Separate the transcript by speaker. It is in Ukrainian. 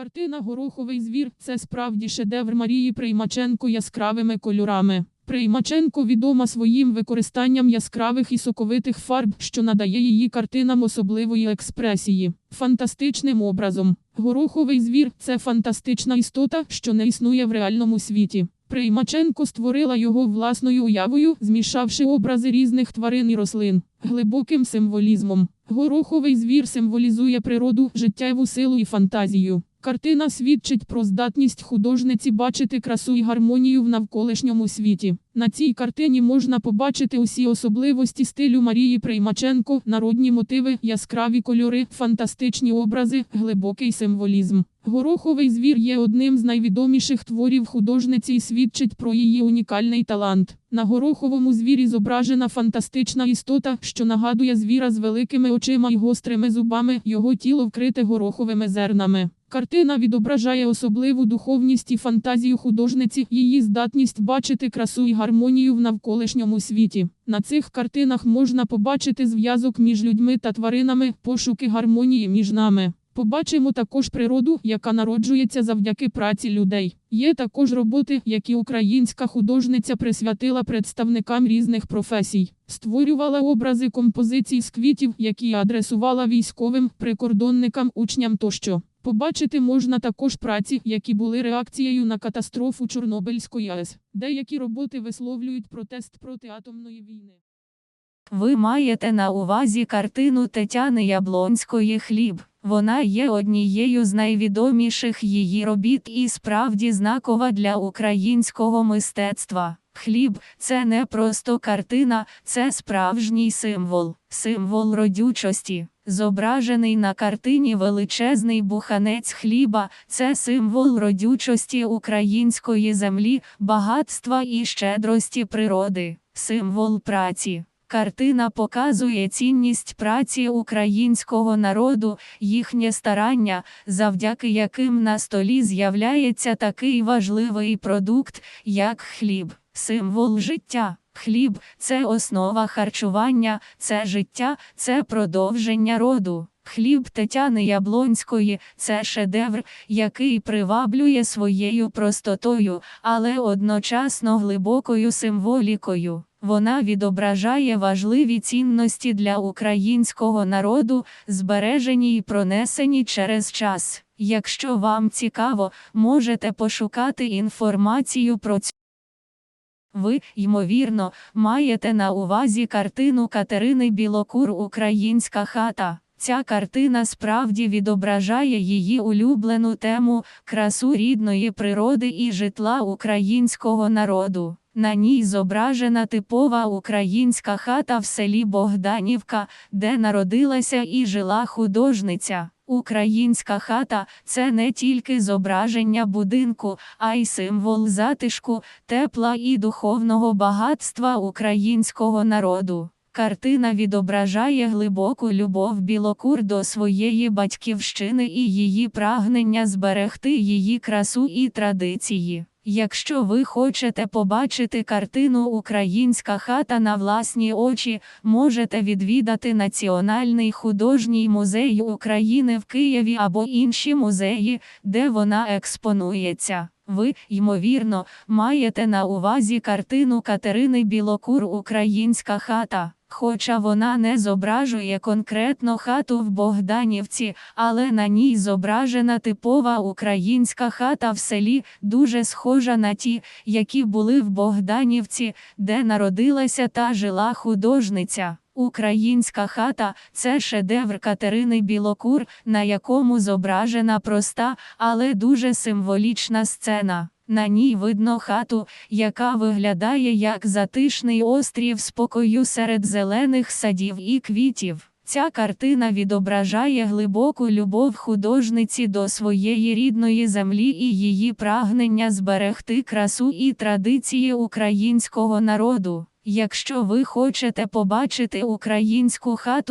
Speaker 1: Картина Гороховий звір це справді шедевр Марії Приймаченко яскравими кольорами. Приймаченко відома своїм використанням яскравих і соковитих фарб, що надає її картинам особливої експресії. Фантастичним образом. Гороховий звір це фантастична істота, що не існує в реальному світі. Приймаченко створила його власною уявою, змішавши образи різних тварин і рослин, глибоким символізмом. Гороховий звір символізує природу, життєву силу і фантазію. Картина свідчить про здатність художниці бачити красу і гармонію в навколишньому світі. На цій картині можна побачити усі особливості стилю Марії Приймаченко, народні мотиви, яскраві кольори, фантастичні образи, глибокий символізм. Гороховий звір є одним з найвідоміших творів художниці і свідчить про її унікальний талант. На гороховому звірі зображена фантастична істота, що нагадує звіра з великими очима й гострими зубами, його тіло вкрите гороховими зернами. Картина відображає особливу духовність і фантазію художниці, її здатність бачити красу і гармонію в навколишньому світі. На цих картинах можна побачити зв'язок між людьми та тваринами, пошуки гармонії між нами. Побачимо також природу, яка народжується завдяки праці людей. Є також роботи, які українська художниця присвятила представникам різних професій. Створювала образи композицій з квітів, які адресувала військовим, прикордонникам, учням тощо. Побачити можна також праці, які були реакцією на катастрофу Чорнобильської АЕС. Деякі роботи висловлюють протест проти атомної війни.
Speaker 2: Ви маєте на увазі картину Тетяни Яблонської Хліб. Вона є однією з найвідоміших її робіт і справді знакова для українського мистецтва. Хліб це не просто картина, це справжній символ, символ родючості. Зображений на картині величезний буханець хліба це символ родючості української землі, багатства і щедрості природи, символ праці. Картина показує цінність праці українського народу, їхнє старання, завдяки яким на столі з'являється такий важливий продукт, як хліб, символ життя. Хліб це основа харчування, це життя, це продовження роду. Хліб Тетяни Яблонської це шедевр, який приваблює своєю простотою, але одночасно глибокою символікою. Вона відображає важливі цінності для українського народу, збережені і пронесені через час. Якщо вам цікаво, можете пошукати інформацію про цю. Ви, ймовірно, маєте на увазі картину Катерини Білокур Українська хата. Ця картина справді відображає її улюблену тему красу рідної природи і житла українського народу. На ній зображена типова українська хата в селі Богданівка, де народилася і жила художниця. Українська хата це не тільки зображення будинку, а й символ затишку, тепла і духовного багатства українського народу. Картина відображає глибоку любов білокур до своєї батьківщини і її прагнення зберегти її красу і традиції. Якщо ви хочете побачити картину Українська хата на власні очі, можете відвідати Національний художній музей України в Києві або інші музеї, де вона експонується. Ви, ймовірно, маєте на увазі картину Катерини Білокур Українська хата. Хоча вона не зображує конкретно хату в Богданівці, але на ній зображена типова українська хата в селі, дуже схожа на ті, які були в Богданівці, де народилася та жила художниця. Українська хата це шедевр Катерини Білокур, на якому зображена проста, але дуже символічна сцена. На ній видно хату, яка виглядає як затишний острів спокою серед зелених садів і квітів. Ця картина відображає глибоку любов художниці до своєї рідної землі і її прагнення зберегти красу і традиції українського народу. Якщо ви хочете побачити українську хату,